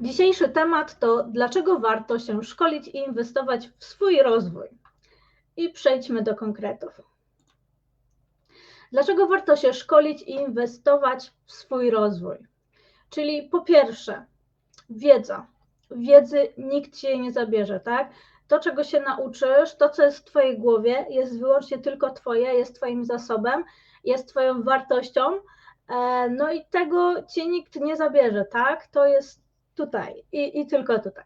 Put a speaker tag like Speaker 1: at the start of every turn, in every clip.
Speaker 1: Dzisiejszy temat to dlaczego warto się szkolić i inwestować w swój rozwój. I przejdźmy do konkretów. Dlaczego warto się szkolić i inwestować w swój rozwój? Czyli po pierwsze, wiedza. Wiedzy nikt ci jej nie zabierze, tak? To, czego się nauczysz, to, co jest w Twojej głowie, jest wyłącznie tylko Twoje, jest Twoim zasobem, jest Twoją wartością. E, no i tego ci nikt nie zabierze, tak? To jest tutaj i, i tylko tutaj.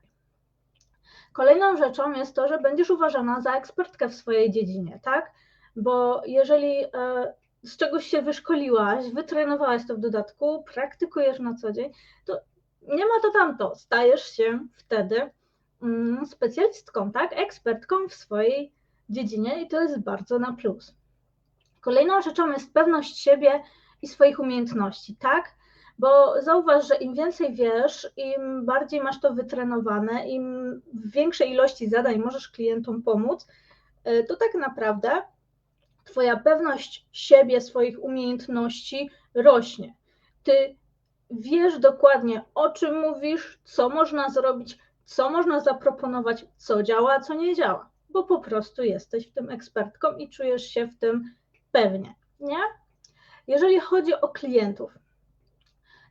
Speaker 1: Kolejną rzeczą jest to, że będziesz uważana za ekspertkę w swojej dziedzinie, tak? Bo jeżeli e, z czegoś się wyszkoliłaś, wytrenowałaś to w dodatku, praktykujesz na co dzień, to nie ma to tamto. Stajesz się wtedy mm, specjalistką, tak? Ekspertką w swojej dziedzinie i to jest bardzo na plus. Kolejną rzeczą jest pewność siebie i swoich umiejętności, tak? Bo zauważ, że im więcej wiesz, im bardziej masz to wytrenowane, im w większej ilości zadań możesz klientom pomóc, e, to tak naprawdę Twoja pewność siebie, swoich umiejętności rośnie. Ty wiesz dokładnie, o czym mówisz, co można zrobić, co można zaproponować, co działa, a co nie działa, bo po prostu jesteś w tym ekspertką i czujesz się w tym pewnie, nie? Jeżeli chodzi o klientów,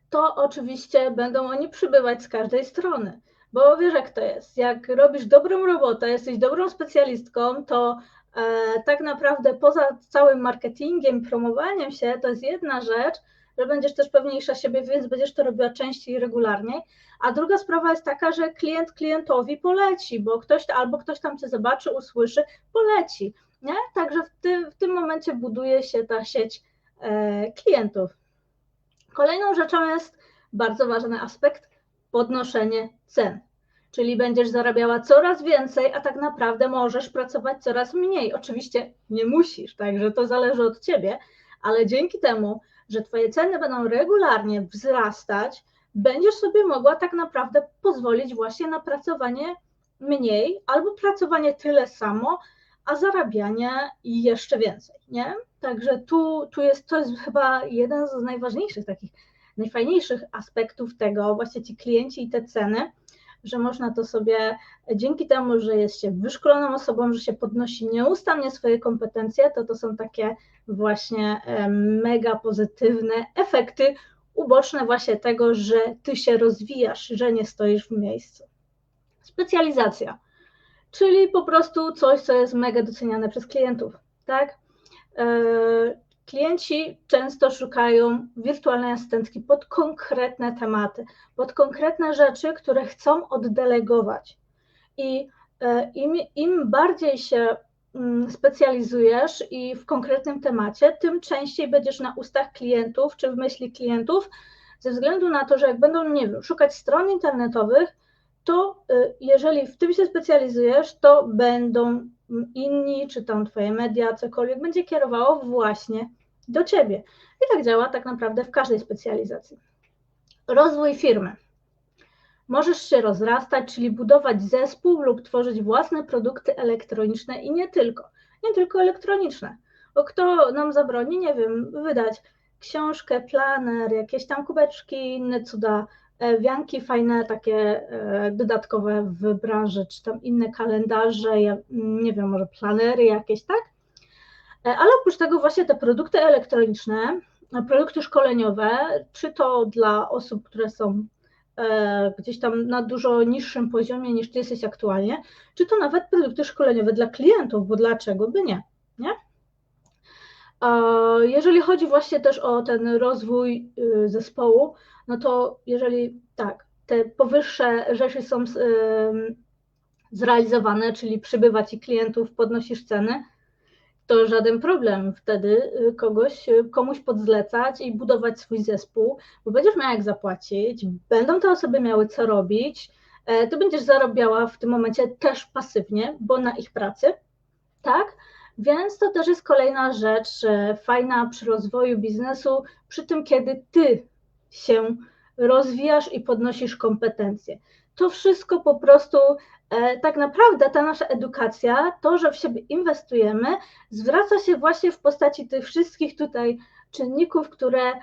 Speaker 1: to oczywiście będą oni przybywać z każdej strony. Bo wiesz, jak to jest. Jak robisz dobrą robotę, jesteś dobrą specjalistką, to e, tak naprawdę poza całym marketingiem, promowaniem się, to jest jedna rzecz, że będziesz też pewniejsza siebie, więc będziesz to robiła częściej i regularniej. A druga sprawa jest taka, że klient klientowi poleci, bo ktoś albo ktoś tam cię zobaczy, usłyszy, poleci. Nie? Także w tym, w tym momencie buduje się ta sieć klientów. Kolejną rzeczą jest bardzo ważny aspekt podnoszenie cen. Czyli będziesz zarabiała coraz więcej, a tak naprawdę możesz pracować coraz mniej. Oczywiście nie musisz, także to zależy od ciebie, ale dzięki temu, że Twoje ceny będą regularnie wzrastać, będziesz sobie mogła tak naprawdę pozwolić właśnie na pracowanie mniej albo pracowanie tyle samo, a zarabianie jeszcze więcej, nie? Także tu, tu jest, to jest chyba jeden z najważniejszych takich, najfajniejszych aspektów tego, właśnie ci klienci i te ceny, że można to sobie dzięki temu, że jest się wyszkoloną osobą, że się podnosi nieustannie swoje kompetencje, to to są takie właśnie mega pozytywne efekty uboczne właśnie tego, że ty się rozwijasz, że nie stoisz w miejscu. Specjalizacja, czyli po prostu coś, co jest mega doceniane przez klientów, tak? E, klienci często szukają wirtualnej asystentki pod konkretne tematy, pod konkretne rzeczy, które chcą oddelegować. I e, im, im bardziej się mm, specjalizujesz i w konkretnym temacie, tym częściej będziesz na ustach klientów czy w myśli klientów, ze względu na to, że jak będą, nie wiem, szukać stron internetowych, to y, jeżeli w tym się specjalizujesz, to będą inni, czy tam Twoje media, cokolwiek będzie kierowało właśnie do Ciebie. I tak działa tak naprawdę w każdej specjalizacji. Rozwój firmy. Możesz się rozrastać, czyli budować zespół lub tworzyć własne produkty elektroniczne i nie tylko. Nie tylko elektroniczne. Bo kto nam zabroni, nie wiem, wydać książkę, planer, jakieś tam kubeczki, inne cuda, wianki fajne, takie e, dodatkowe w branży, czy tam inne kalendarze, nie wiem, może planery jakieś, tak? E, ale oprócz tego właśnie te produkty elektroniczne, produkty szkoleniowe, czy to dla osób, które są gdzieś tam na dużo niższym poziomie niż ty jesteś aktualnie, czy to nawet produkty szkoleniowe dla klientów, bo dlaczego by nie, nie? Jeżeli chodzi właśnie też o ten rozwój y, zespołu, no to jeżeli tak, te powyższe rzeczy są zrealizowane, czyli przybywa ci klientów, podnosisz ceny, to żaden problem wtedy y, kogoś, y, komuś podzlecać i budować swój zespół, bo będziesz miała jak zapłacić, będą te osoby miały co robić, e, ty będziesz zarabiała w tym momencie też pasywnie, bo na ich pracy, tak? Więc to też jest kolejna rzecz fajna przy rozwoju biznesu, przy tym, kiedy ty się rozwijasz i podnosisz kompetencje. To wszystko po prostu, e, tak naprawdę ta nasza edukacja, to, że w siebie inwestujemy, zwraca się właśnie w postaci tych wszystkich tutaj czynników, które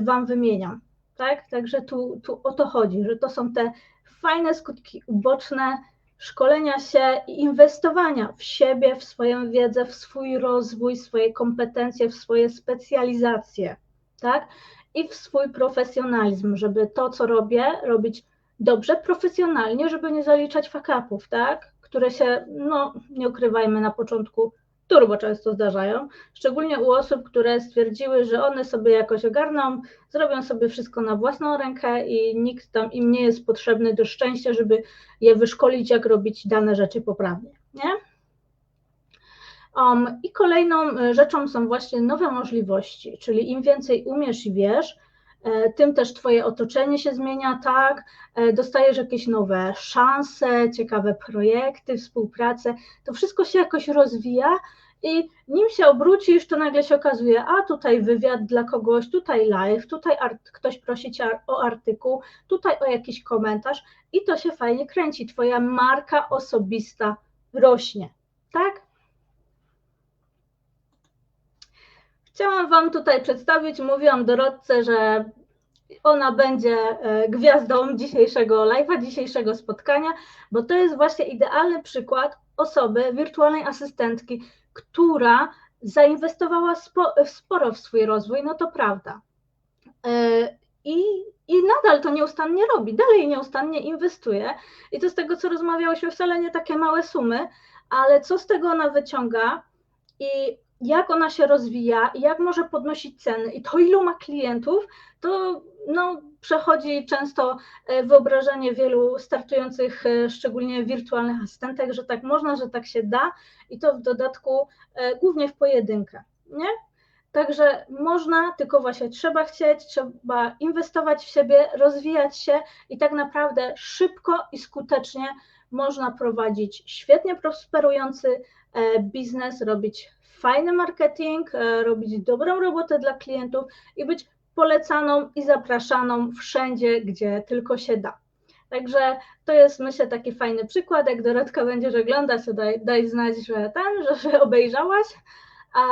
Speaker 1: Wam wymieniam. Tak? Także tu, tu o to chodzi, że to są te fajne skutki uboczne szkolenia się i inwestowania w siebie, w swoją wiedzę, w swój rozwój, swoje kompetencje, w swoje specjalizacje, tak? I w swój profesjonalizm, żeby to, co robię, robić dobrze, profesjonalnie, żeby nie zaliczać fakapów, tak? Które się, no nie ukrywajmy, na początku turbo często zdarzają, szczególnie u osób, które stwierdziły, że one sobie jakoś ogarną, zrobią sobie wszystko na własną rękę i nikt tam im nie jest potrzebny do szczęścia, żeby je wyszkolić, jak robić dane rzeczy poprawnie, nie? Um, I kolejną e, rzeczą są właśnie nowe możliwości, czyli im więcej umiesz i wiesz, tym też Twoje otoczenie się zmienia, tak, e, dostajesz jakieś nowe szanse, ciekawe projekty, współpracę, to wszystko się jakoś rozwija i nim się obrócisz, to nagle się okazuje, a tutaj wywiad dla kogoś, tutaj live, tutaj ktoś prosi cię o artykuł, tutaj o jakiś komentarz i to się fajnie kręci. Twoja marka osobista rośnie, tak? Chciałam Wam tutaj przedstawić, mówiłam Dorotce, że ona będzie e, gwiazdą dzisiejszego live'a, dzisiejszego spotkania, bo to jest właśnie idealny przykład osoby, wirtualnej asystentki, która zainwestowała spo, sporo w swój rozwój, no to prawda. E, I, I nadal to nieustannie robi, dalej nieustannie inwestuje. I to z tego, co rozmawiałyśmy, wcale nie takie małe sumy, ale co z tego ona wyciąga i jak ona się rozwija, jak może podnosić ceny i to ilu ma klientów, to no, przechodzi często e, wyobrażenie wielu startujących, e, szczególnie wirtualnych asystentek, że tak można, że tak się da i to w dodatku e, głównie w pojedynkę, nie? Także można, tylko właśnie trzeba chcieć, trzeba inwestować w siebie, rozwijać się i tak naprawdę szybko i skutecznie można prowadzić świetnie prosperujący biznes, robić fajny marketing, robić dobrą robotę dla klientów i być polecaną i zapraszaną wszędzie, gdzie tylko się da. Także to jest myślę taki fajny przykład, jak Dorotka będziesz oglądać, to daj, daj znać, że ten, że, że obejrzałaś. A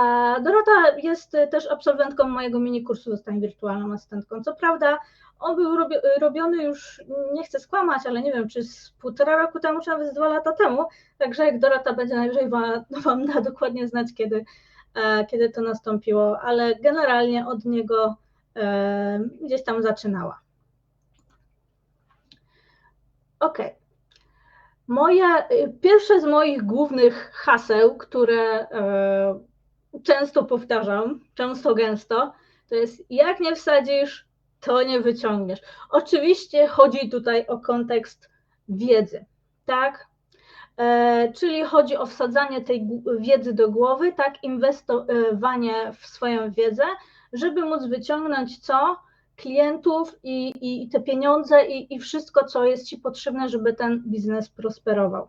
Speaker 1: Dorota jest też absolwentką mojego mini kursu Zostań wirtualną asystentką. Co prawda on był robiony już, nie chcę skłamać, ale nie wiem, czy z półtora roku temu, czy nawet z dwa lata temu. Także jak Dorota będzie najwyżej wam, wam da dokładnie znać, kiedy, e, kiedy to nastąpiło, ale generalnie od niego gdzieś tam zaczynała. Ok. Moja, pierwsze z moich głównych haseł, które e, często powtarzam, często gęsto, to jest jak nie wsadzisz, to nie wyciągniesz. Oczywiście chodzi tutaj o kontekst wiedzy, tak? E, czyli chodzi o wsadzanie tej wiedzy do głowy, tak? Inwestowanie w swoją wiedzę, żeby móc wyciągnąć co? Klientów i, i te pieniądze i, i wszystko, co jest Ci potrzebne, żeby ten biznes prosperował.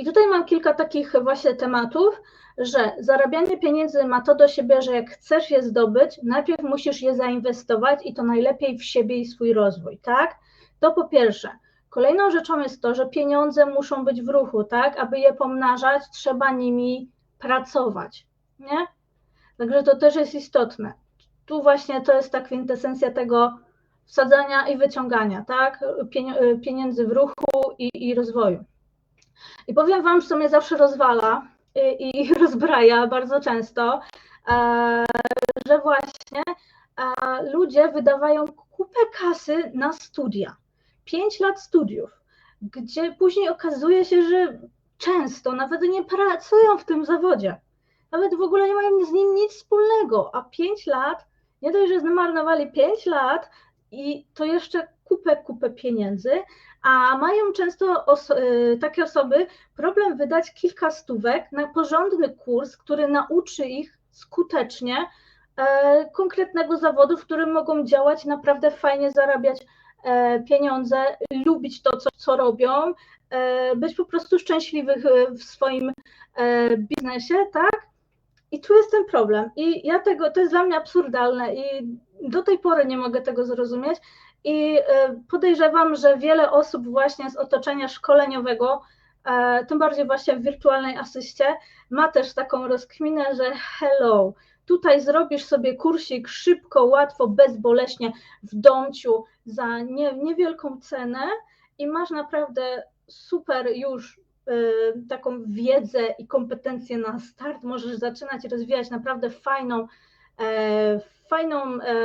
Speaker 1: I tutaj mam kilka takich właśnie tematów, że zarabianie pieniędzy ma to do siebie, że jak chcesz je zdobyć, najpierw musisz je zainwestować i to najlepiej w siebie i swój rozwój, tak? To po pierwsze. Kolejną rzeczą jest to, że pieniądze muszą być w ruchu, tak? Aby je pomnażać, trzeba nimi pracować, nie? Także to też jest istotne. Tu właśnie to jest ta kwintesencja tego wsadzania i wyciągania, tak? Pieniędzy w ruchu i, i rozwoju. I powiem Wam, co mnie zawsze rozwala i, i rozbraja bardzo często, e, że właśnie e, ludzie wydawają kupę kasy na studia. Pięć lat studiów, gdzie później okazuje się, że często nawet nie pracują w tym zawodzie nawet w ogóle nie mają z nim nic wspólnego, a 5 lat, nie dość, że zmarnowali 5 lat i to jeszcze kupę, kupę pieniędzy, a mają często oso y, takie osoby problem wydać kilka stówek na porządny kurs, który nauczy ich skutecznie e, konkretnego zawodu, w którym mogą działać, naprawdę fajnie zarabiać e, pieniądze, lubić to, co, co robią, e, być po prostu szczęśliwych w swoim e, biznesie, tak? I tu jest ten problem. I ja tego, to jest dla mnie absurdalne i do tej pory nie mogę tego zrozumieć. I e, podejrzewam, że wiele osób właśnie z otoczenia szkoleniowego, e, tym bardziej właśnie w wirtualnej asyście, ma też taką rozkminę, że hello, Tutaj zrobisz sobie kursik szybko, łatwo, bezboleśnie w domciu za nie, niewielką cenę i masz naprawdę super już y, taką wiedzę i kompetencje na start. Możesz zaczynać rozwijać naprawdę fajną, e, fajną, e,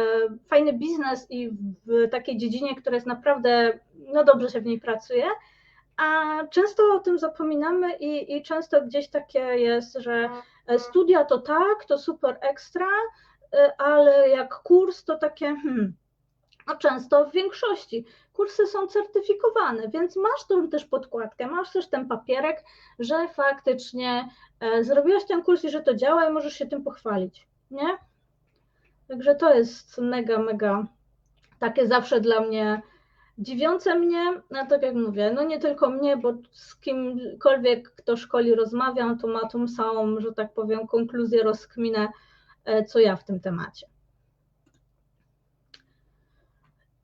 Speaker 1: fajny biznes i w takiej dziedzinie, która jest naprawdę, no dobrze się w niej pracuje. A często o tym zapominamy i, i często gdzieś takie jest, że studia to tak, to super ekstra, y, ale jak kurs to takie, hmm, no często w większości kursy są certyfikowane, więc masz tą też podkładkę, masz też ten papierek, że faktycznie e, zrobiłeś ten kurs i że to działa i możesz się tym pochwalić, nie? Także to jest mega, mega takie zawsze dla mnie dziwiące mnie, no tak jak mówię, no nie tylko mnie, bo z kimkolwiek, kto szkoli rozmawiam, to ma tą samą, że tak powiem, konkluzję, rozkminę, e, co ja w tym temacie.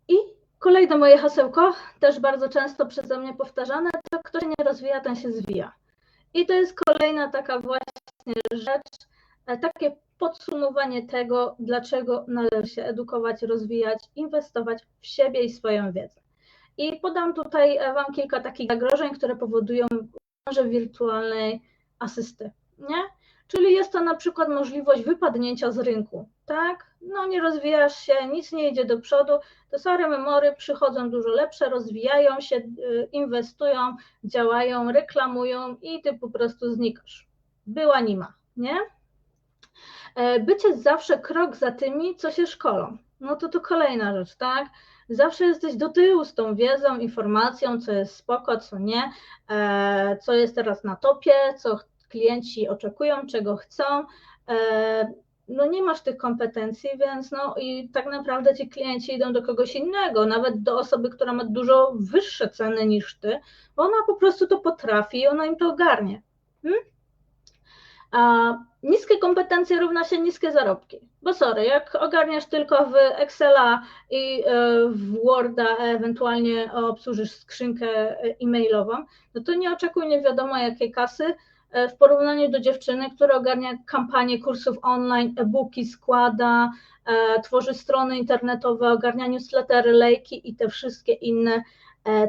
Speaker 1: I kolejne moje hasełko, też bardzo często przeze mnie powtarzane, to kto się nie rozwija, ten się zwija. I to jest kolejna taka właśnie rzecz, e, takie podsumowanie tego, dlaczego należy się edukować, rozwijać, inwestować w siebie i swoją wiedzę. I podam tutaj e, Wam kilka takich zagrożeń, które powodują branży wirtualnej asysty, nie? Czyli jest to na przykład możliwość wypadnięcia z rynku, tak? No nie rozwijasz się, nic nie idzie do przodu, te sare memory przychodzą dużo lepsze, rozwijają się, y, inwestują, działają, reklamują i ty po prostu znikasz. Była nie ma, nie? E, bycie zawsze krok za tymi, co się szkolą. No to to kolejna rzecz, tak? Zawsze jesteś do tyłu z tą wiedzą, informacją, co jest spoko, co nie, e, co jest teraz na topie, co klienci oczekują, czego chcą. E, no nie masz tych kompetencji, więc no i tak naprawdę ci klienci idą do kogoś innego, nawet do osoby, która ma dużo wyższe ceny niż ty, bo ona po prostu to potrafi i ona im to ogarnie. Hmm? A niskie kompetencje równa się niskie zarobki. Bo sorry, jak ogarniasz tylko w Excela i e, w Worda, ewentualnie obsłużysz skrzynkę e-mailową, no to nie oczekuj nie wiadomo jakiej kasy e, w porównaniu do dziewczyny, która ogarnia kampanię kursów online, e-booki składa, e, tworzy strony internetowe, ogarnia newslettery, lejki i te wszystkie inne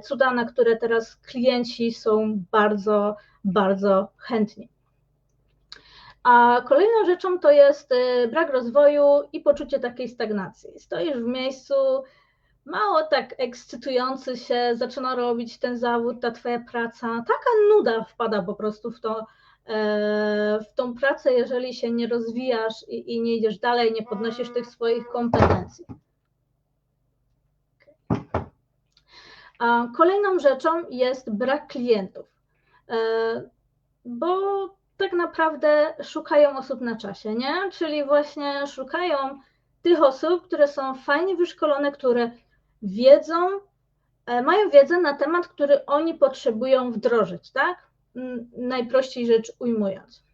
Speaker 1: cuda, na które teraz klienci są bardzo, bardzo chętni. A kolejną rzeczą to jest y, brak rozwoju i poczucie takiej stagnacji. Stoisz w miejscu, mało tak ekscytujący się, zaczyna robić ten zawód, ta twoja praca. Taka nuda wpada po prostu w, to, e, w tą pracę, jeżeli się nie rozwijasz i, i nie idziesz dalej, nie podnosisz tych swoich kompetencji. A kolejną rzeczą jest brak klientów, e, bo tak naprawdę szukają osób na czasie, nie? Czyli właśnie szukają tych osób, które są fajnie wyszkolone, które wiedzą, e, mają wiedzę na temat, który oni potrzebują wdrożyć, tak? Najprościej rzecz ujmując.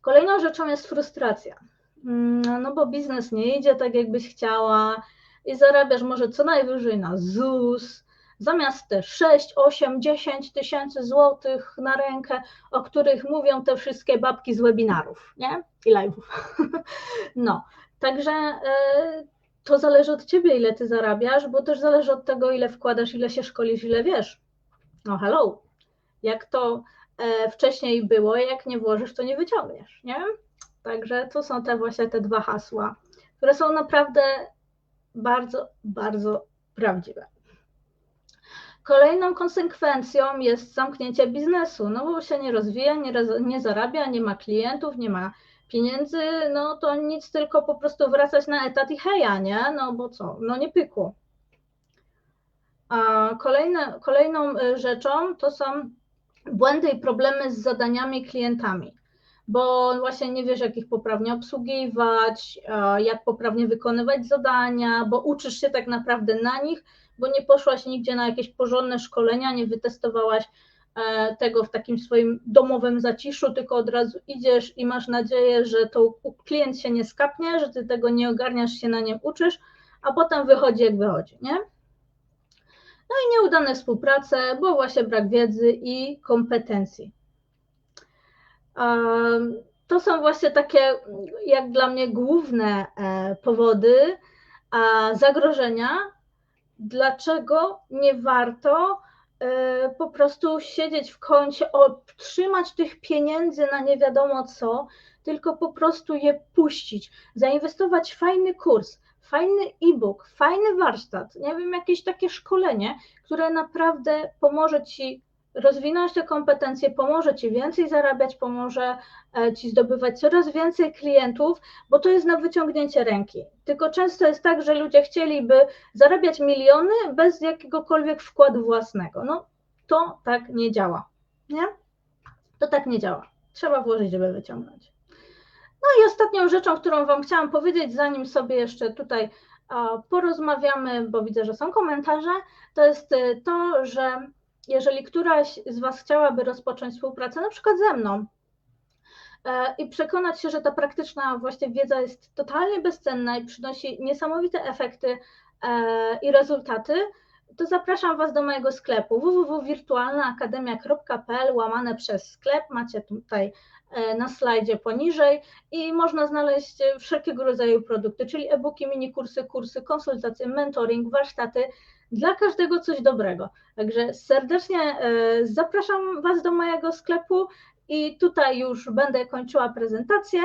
Speaker 1: Kolejną rzeczą jest frustracja. Mm, no bo biznes nie idzie tak, jakbyś chciała i zarabiasz może co najwyżej na ZUS, zamiast te 6, 8, 10 tysięcy złotych na rękę, o których mówią te wszystkie babki z webinarów, nie? I live'ów. No, także e, to zależy od ciebie, ile ty zarabiasz, bo też zależy od tego, ile wkładasz, ile się szkolisz, ile wiesz. No hello, jak to e, wcześniej było, jak nie włożysz, to nie wyciągniesz, nie? Także to są te właśnie te dwa hasła, które są naprawdę bardzo, bardzo prawdziwe. Kolejną konsekwencją jest zamknięcie biznesu, no bo się nie rozwija, nie, nie zarabia, nie ma klientów, nie ma pieniędzy, no to nic, tylko po prostu wracać na etat i heja, nie? No bo co? No nie pykło. A kolejne, kolejną y, rzeczą to są błędy i problemy z zadaniami klientami, bo właśnie nie wiesz, jak ich poprawnie obsługiwać, jak poprawnie wykonywać zadania, bo uczysz się tak naprawdę na nich, bo nie poszłaś nigdzie na jakieś porządne szkolenia, nie wytestowałaś e, tego w takim swoim domowym zaciszu, tylko od razu idziesz i masz nadzieję, że to klient się nie skapnie, że ty tego nie ogarniasz, się na nim uczysz, a potem wychodzi jak wychodzi, nie? No i nieudane współprace, bo właśnie brak wiedzy i kompetencji. to są właśnie takie, jak dla mnie, główne e, powody zagrożenia, dlaczego nie warto e, po prostu siedzieć w kącie, otrzymać tych pieniędzy na nie wiadomo co, tylko po prostu je puścić, zainwestować w fajny kurs, fajny e-book, fajny warsztat, nie wiem, jakieś takie szkolenie, które naprawdę pomoże Ci rozwinąć te kompetencje, pomoże Ci więcej zarabiać, pomoże e, Ci zdobywać coraz więcej klientów, bo to jest na wyciągnięcie ręki. Tylko często jest tak, że ludzie chcieliby zarabiać miliony bez jakiegokolwiek wkładu własnego. No to tak nie działa, nie? To tak nie działa. Trzeba włożyć, żeby wyciągnąć. No i ostatnią rzeczą, którą Wam chciałam powiedzieć, zanim sobie jeszcze tutaj porozmawiamy, bo widzę, że są komentarze, to jest e, to, że jeżeli któraś z Was chciałaby rozpocząć współpracę, na przykład ze mną, e, i przekonać się, że ta praktyczna właśnie wiedza jest totalnie bezcenna i przynosi niesamowite efekty e, i rezultaty, to zapraszam Was do mojego sklepu www.wirtualnaakademia.pl łamane przez sklep. Macie tutaj e, na slajdzie poniżej i można znaleźć wszelkiego rodzaju produkty, czyli e-booki, mini kursy, kursy, konsultacje, mentoring, warsztaty, dla każdego coś dobrego. Także serdecznie e, zapraszam Was do mojego sklepu i tutaj już będę kończyła prezentację